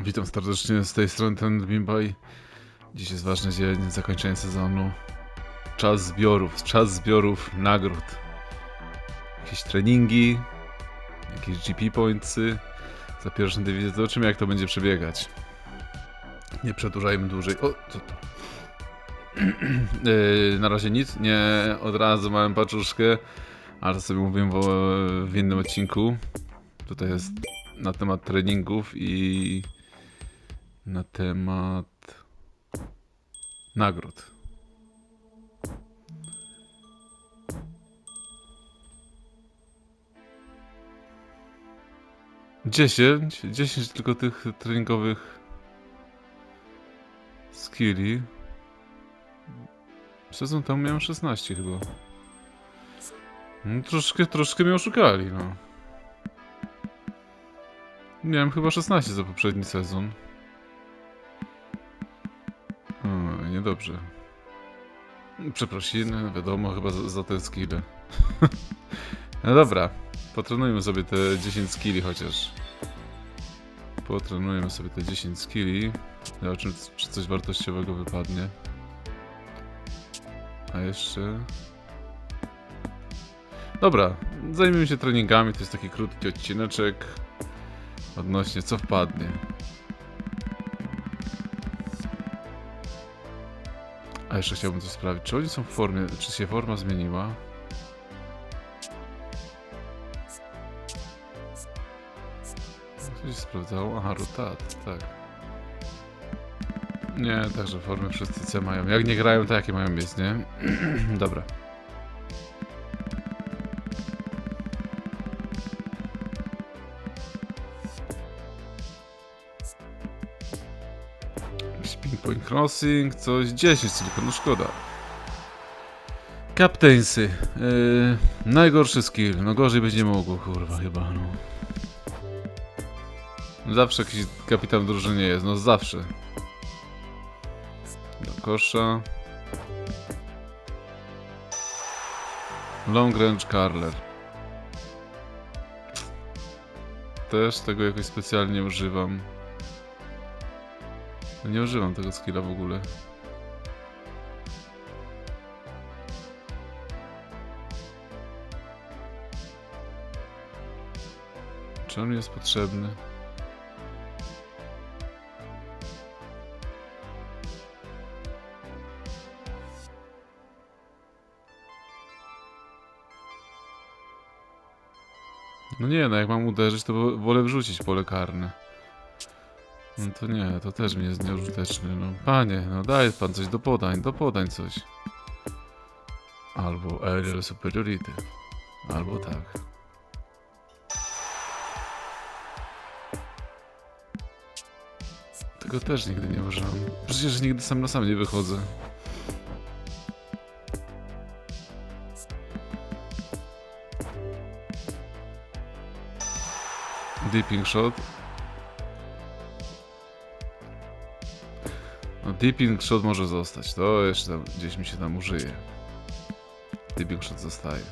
Witam serdecznie z tej strony ten Bimbaj. Dziś jest ważny dzień, zakończenie sezonu. Czas zbiorów, czas zbiorów nagród. Jakieś treningi, jakieś GP pointsy. Za pierwszą dywizję zobaczymy jak to będzie przebiegać. Nie przedłużajmy dłużej. O, co to? Yy, na razie nic, nie od razu małem paczuszkę, ale to sobie mówiłem w, w innym odcinku. Tutaj jest na temat treningów i na temat nagród. Dziesięć, dziesięć tylko tych treningowych skilli. Sezon temu miałem 16 chyba. No, troszkę, troszkę mnie oszukali, no. Miałem chyba 16 za poprzedni sezon. Niedobrze. Przeprosiny, wiadomo, chyba za, za te skille. no dobra, potrenujmy sobie te 10 skilli chociaż. Potrenujmy sobie te 10 skilli. Zobaczymy, czy coś wartościowego wypadnie. A jeszcze... Dobra, zajmijmy się treningami, to jest taki krótki odcineczek odnośnie co wpadnie. A jeszcze chciałbym coś sprawdzić, czy oni są w formie, czy się forma zmieniła? Coś sprawdzało? Aha, rotat, tak. Nie, także formy wszyscy C mają. Jak nie grają, to jakie mają mieć, nie? Dobra. Spin Point Crossing, coś 10 tylko, no szkoda. Captainsy. Yy, najgorszy skill. No gorzej być nie mogło, kurwa, chyba, no. Zawsze jakiś kapitan drużyny jest, no zawsze. Do kosza. Long Range Carler. Też tego jakoś specjalnie nie używam. No Nie używam tego skilla w ogóle. Czy on jest potrzebny? No nie, no jak mam uderzyć, to wo- wolę wrzucić pole karne. No to nie, to też mi jest nieużyteczny. No panie, no daj pan coś do podań, do podań coś. Albo aerial superiority. Albo tak. Tego też nigdy nie używam. Przecież nigdy sam na sam nie wychodzę. Deeping shot. No, Deeping shot może zostać. To jeszcze tam, gdzieś mi się tam użyje. Deeping shot zostaje.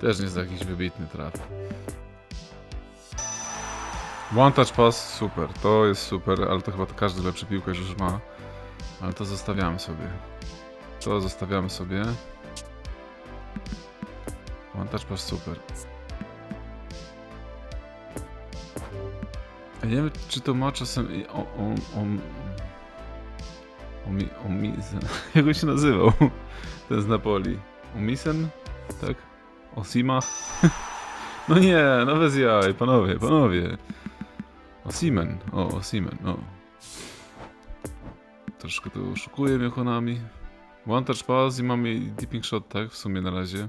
Też nie jest jakiś wybitny traf. One touch pass, super. To jest super, ale to chyba to każdy lepszy piłkarz już ma. Ale to zostawiamy sobie. To zostawiamy sobie. One touch pass, super. Nie wiem, czy to ma czasem... O, o, o, Omi, Omisen. Jak on się nazywał? Ten z Napoli. Omisen? Tak? Osima? No nie, no bez jaj, panowie, panowie. Osimen, o, Osimen, o. Troszkę to oszukuje mnie Konami. One touch pass i mamy deeping shot, tak? W sumie na razie.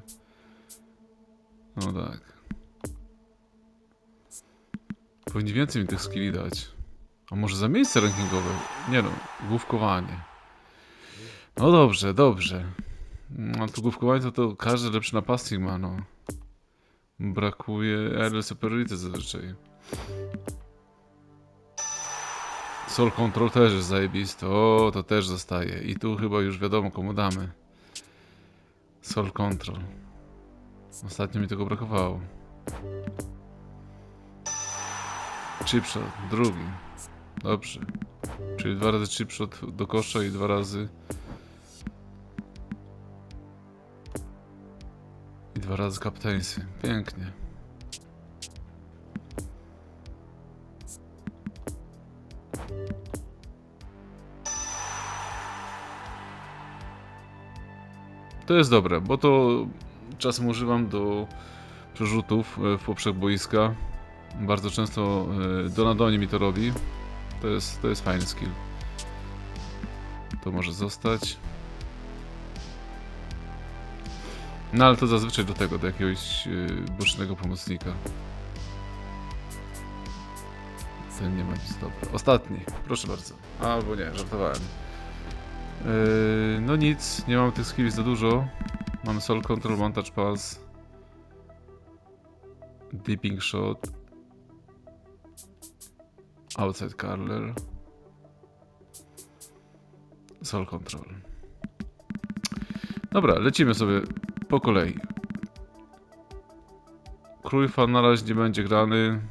No tak. Powinni więcej mi tych skilli dać. A może za miejsce rankingowe? Nie no, główkowanie. No dobrze, dobrze. No to główkowanie to, to każdy lepszy napastnik ma, no. Brakuje aerial superiority zazwyczaj. Soul Control też jest zajebisty. O, to też zostaje. I tu chyba już wiadomo komu damy. Soul Control. Ostatnio mi tego brakowało. Chipshot, drugi. Dobrze. Czyli dwa razy chipshot do kosza i dwa razy... I dwa razy kapteńsy. Pięknie. To jest dobre, bo to czasem używam do przerzutów e, w poprzek boiska. Bardzo często e, do nadonie mi to robi. To jest, to jest fajny skill. To może zostać. No ale to zazwyczaj do tego, do jakiegoś yy, bocznego pomocnika. Ten nie ma nic dobra. Ostatni, proszę bardzo. Albo nie, żartowałem. Yy, no nic, nie mam tych skilli za dużo. Mam Soul Control, Montage Pass. Dipping Shot. Outside Curler. Soul Control. Dobra, lecimy sobie po kolei. Krójfa na razie nie będzie grany.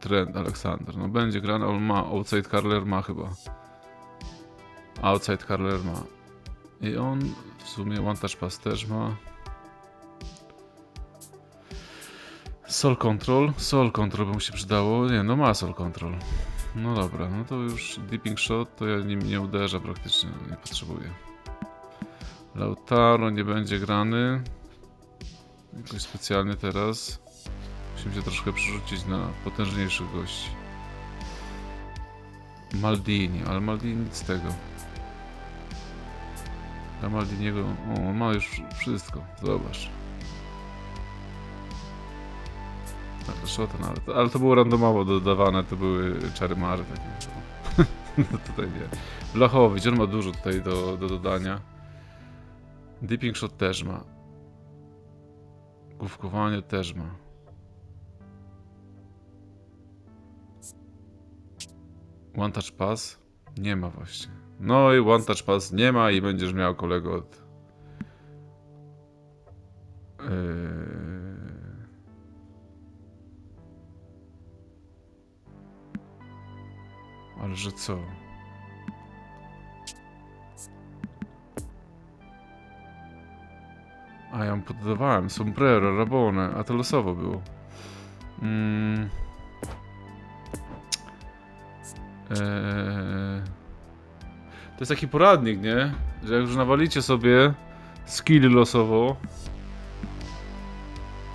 Trend Aleksander. No będzie grany, on ma. Outside Curler ma chyba. Outside Curler ma. I on w sumie One Touch Pass też ma. Soul Control. Soul Control by mu się przydało. Nie, no ma Soul Control. No dobra, no to już Dipping Shot to ja nim nie uderzę praktycznie, nie potrzebuję. Lautaro nie będzie grany. Jakoś specjalnie teraz. Musimy się troszkę przerzucić na potężniejszych gości. Maldini, ale Maldini nic z tego. Dla Maldiniego... O, on ma już wszystko, zobacz. Tak, szota nawet. Ale to było randomowo dodawane, to były czary mary takie. No tutaj nie. Blachowicz, on ma dużo tutaj do, do dodania. Dipping shot też ma. Główkowanie też ma. One touch pass? Nie ma właśnie. No i one touch pass nie ma i będziesz miał kolego od... Yy... Ale że co? A ja mu poddawałem. Sombrero, Rabone, a to losowo było. Mm. Eee. To jest taki poradnik, nie? Że jak już nawalicie sobie skill losowo,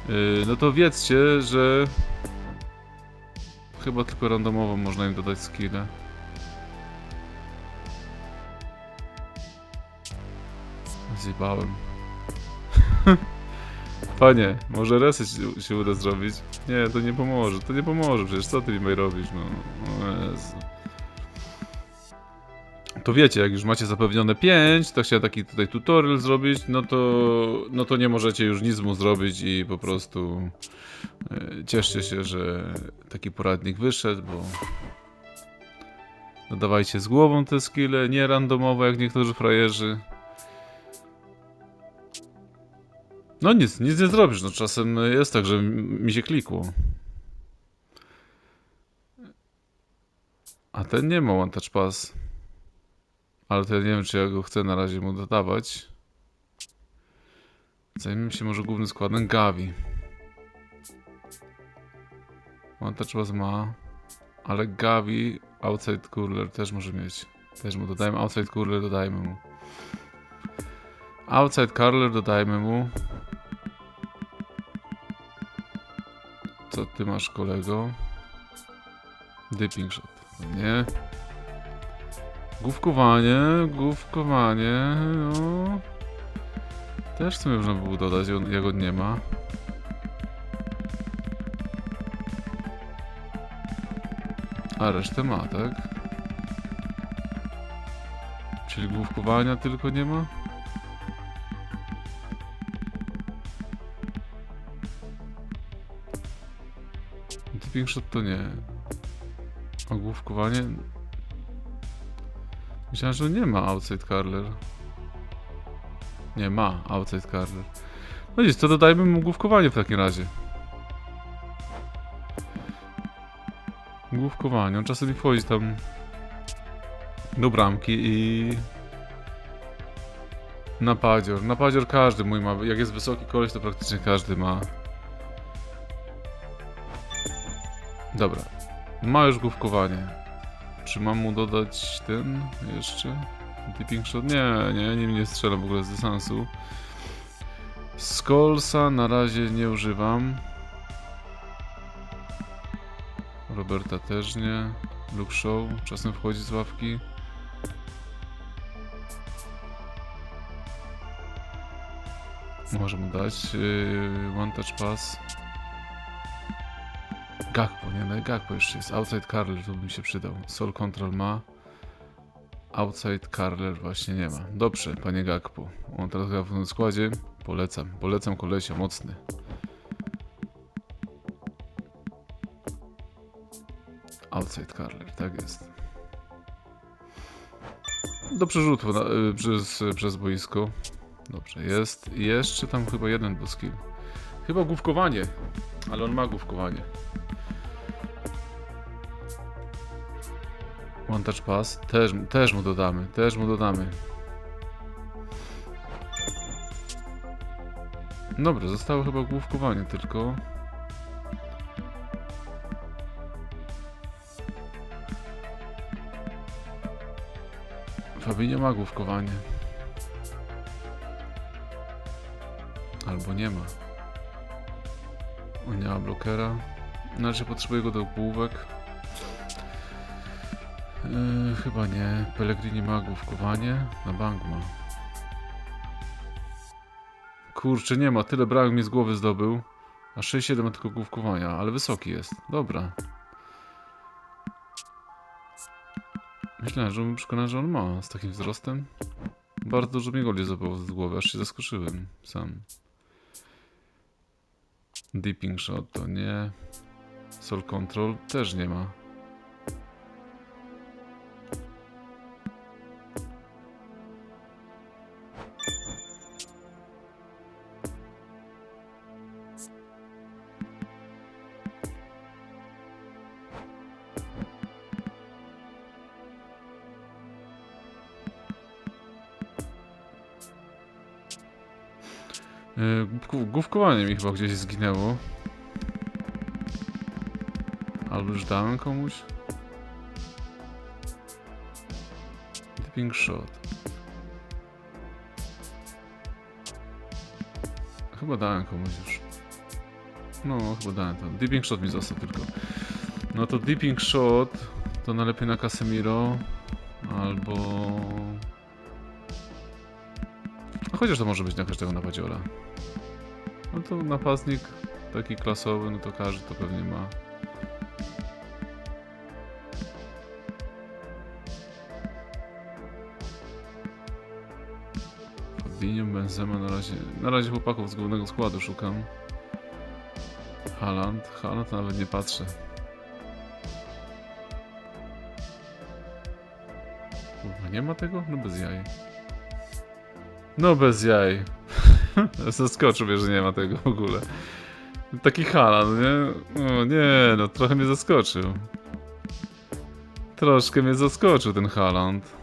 yy, no to wiedzcie, że chyba tylko randomowo można im dodać skille. Zjebałem. Panie, może reset się- uda zrobić? Nie, to nie pomoże, to nie pomoże, przecież co ty mi robisz, no. O Jezu. To wiecie, jak już macie zapewnione 5, to chciałem taki tutaj tutorial zrobić, no to, no to nie możecie już nic mu zrobić i po prostu e, cieszcie się, że taki poradnik wyszedł, bo dodawajcie z głową te skille, nie randomowo jak niektórzy frajerzy. No nic, nic nie zrobisz. No czasem jest tak, że mi się klikło. A ten nie ma One Touch Pass. Ale to ja nie wiem, czy ja go chcę na razie mu dodawać. Zajmijmy się może głównym składem Gavi. Pass ma. Ale Gavi Outside Cooler też może mieć. Też mu dodajmy Outside Cooler, dodajmy mu. Outside Curler dodajmy mu. Co ty masz, kolego? Dipping shot. Nie. Główkowanie, główkowanie, no. Też w sumie można by było dodać, jak on nie ma. A resztę ma, tak? Czyli główkowania tylko nie ma? Dipping shot to nie. Ogłówkowanie. Myślałem, że nie ma outside curler. Nie ma outside curler. No nic, to dodajmy mu główkowanie w takim razie. Główkowanie. On czasami wchodzi tam do bramki i... Napadzior. Napadzior każdy mój ma. Jak jest wysoki koleś, to praktycznie każdy ma. Dobra. Ma już główkowanie. Czy mam mu dodać ten jeszcze? Tipping shot? Nie, nie, nim nie strzelam w ogóle z dystansu. Skolsa na razie nie używam. Roberta też nie. Luke Show czasem wchodzi z ławki. Może mu dać yy, One Touch Pass. Gakpo, nie? No Gakpo jeszcze jest. Outside Carler to by mi się przydał. Soul Control ma. Outside Carler właśnie nie ma. Dobrze, panie Gakpo. On teraz gra w tym składzie. Polecam. Polecam kolesia, mocny. Outside Carler, tak jest. Do przerzutu na, y, przez, przez boisko. Dobrze, jest. Jeszcze tam chyba jeden był skill. Chyba główkowanie. Ale on ma główkowanie. One touch pass. Też, też mu dodamy. Też mu dodamy. Dobra, zostało chyba główkowanie tylko. Fabinho ma główkowanie. Albo nie ma. On nie ma blokera. Na razie potrzebuję go do główek. Yy, chyba nie. Pellegrini ma główkowanie. Na bank ma. Kurczę, nie ma. Tyle bramek mi z głowy zdobył. A 6-7 ma tylko główkowania, ale wysoki jest. Dobra. Myślałem, że bym przekonany, że on ma z takim wzrostem. Bardzo dużo mi goli zdobył z głowy, aż się zaskoczyłem sam. Dipping shot to nie. Soul control też nie ma. Główku- Główkowanie mi chyba gdzieś zginęło. Albo już dałem komuś? Dipping shot. Chyba dałem komuś już. No, chyba dałem to. Dipping shot mi został tylko. No to dipping shot to najlepiej na Casemiro albo... Chociaż to może być na każdego napadziora. No to napastnik taki klasowy, no to każdy to pewnie ma. Fabinho, Benzema na razie, na razie chłopaków z głównego składu szukam. Haaland to nawet nie patrzę. Kurwa, nie ma tego? No bez jaj. No bez jaj. Zaskoczył mnie, że nie ma tego w ogóle. Taki Haaland, nie? O nie, no trochę mnie zaskoczył. Troszkę mnie zaskoczył ten Haaland.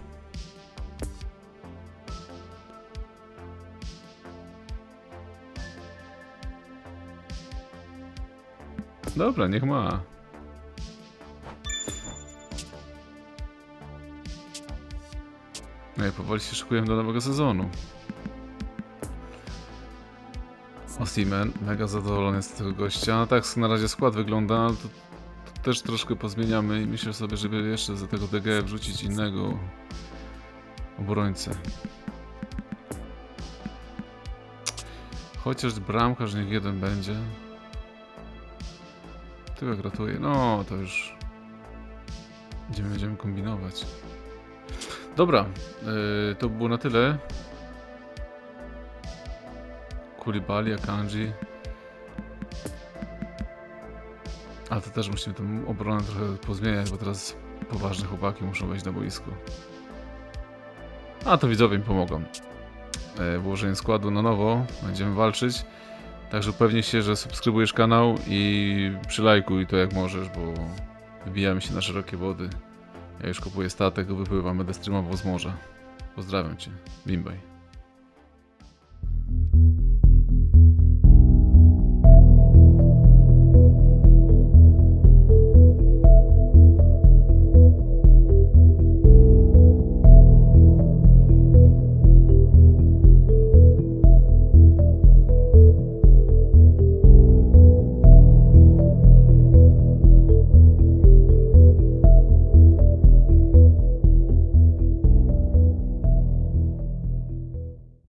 Dobra, niech ma. No powoli się szykuję do nowego sezonu. Osimhen, mega zadowolony z tego gościa. No tak na razie skład wygląda, to, to też troszkę pozmieniamy i myślę sobie, żeby jeszcze za tego DG wrzucić innego obrońcę. Chociaż bramkarz niech jeden będzie. Tyle gratuluję. No, to już będziemy, będziemy kombinować. Dobra, yy, to było na tyle. Kulibali, Akanji. Ale to też musimy tę obronę trochę pozmieniać, bo teraz poważne chłopaki muszą wejść na boisko. A to widzowie mi pomogą. E, Włożenie składu na nowo, będziemy walczyć. Także upewnij się, że subskrybujesz kanał i przylajkuj to jak możesz, bo Wybijamy się na szerokie wody. Ja już kupuję statek, wypływamy, będę streamował z morza. Pozdrawiam cię, Bimbaj.